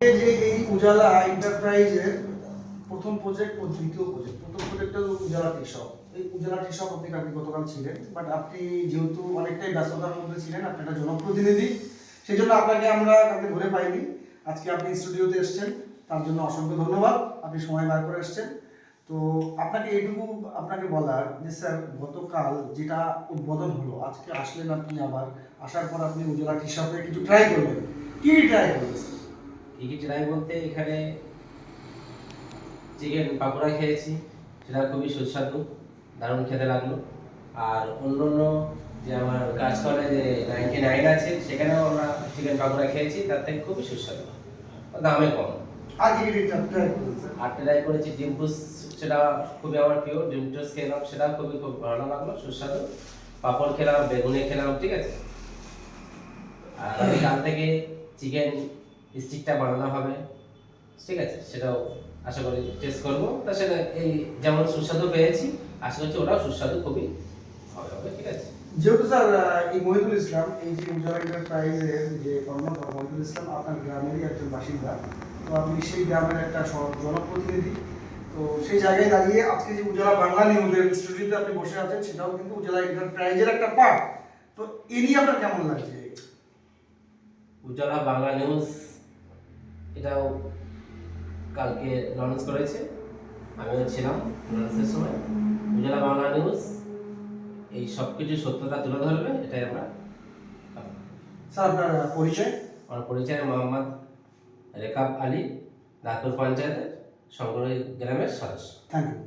এই উজালা এন্টারপ্রাইজের প্রথম প্রজেক্ট ও দ্বিতীয় প্রজেক্ট প্রথম প্রজেক্টটা উজালা শপ এই উজালা শপ আপনি আপনি গতকাল ছিলেন বাট আপনি যেহেতু অনেকটাই ব্যস্ততার মধ্যে ছিলেন, আপনি একটা জনপ্রতিনিধি সেই জন্য আপনাকে আমরা কাউকে ধরে পাইনি। আজকে আপনি স্টুডিওতে এসেছেন, তার জন্য অসংখ্য ধন্যবাদ। আপনি সময় বার করে এসেছেন। তো আপনাকে এইটুকু আপনাকে বলার যে স্যার, গতকাল যেটা উদ্বোধন হলো, আজকে আসলেন আপনি আবার, আসার পর আপনি উজালা শপে কিছু ট্রাই করলেন। কি ট্রাই স্যার? টিকিট ট্রাই বলতে এখানে চিকেন পাকোড়া খেয়েছি সেটা খুবই সুস্বাদু দারুণ খেতে লাগল। আর অন্য অন্য যে আমার কাজ করে যে নাইনটি নাইন আছে সেখানেও আমরা চিকেন পাকোড়া খেয়েছি তার থেকে খুবই সুস্বাদু। দামে কম। আর ট্রাই করেছি ডিম টোস্ট সেটা খুবই আমার প্রিয় ডিম টোস্ট খেলাম সেটা খুবই খুব ভালো লাগল সুস্বাদু। পাঁপড় খেলাম বেগুনি খেলাম ঠিক আছে? আর আমি কাল থেকে চিকেন স্টিকটা বানানো হবে। ঠিক আছে? সেটাও আশা করি টেস্ট করব। তা সেটা এই যেমন সুস্বাদু পেয়েছি আশা করছি ওটাও সুস্বাদু খুবই হবে হবে ঠিক আছে? যেহেতু স্যার এই মহিদুল ইসলাম এই যে উজালা এন্টারপ্রাইজের যে কর্ণধার মহিদুল ইসলাম আপনার গ্রামেরই একজন বাসিন্দা। তো আপনি সেই গ্রামের একটা জনপ্রতিনিধি। তো সেই জায়গায় দাঁড়িয়ে আজকে যে উজালা বাংলা নিউজের স্টুডিওতে আপনি বসে আছেন সেটাও কিন্তু উজালা এন্টারপ্রাইজের একটা পার্ট তো এ নিয়ে আপনার কেমন লাগছে? উজ্জ্বলা বাংলা নিউজ এটাও কালকে লঞ্চ করেছে। আমিও ছিলাম লঞ্চের সময়। উজালা বাংলা নিউজ এই সব কিছু সত্যতা তুলে ধরবে এটাই আমরা স্যার আপনার পরিচয়? আমার পরিচয় মোহাম্মদ রেকাব আলী নাগপুর পঞ্চায়েতের সংগ্রহ গ্রামের সদস্য। Thank you.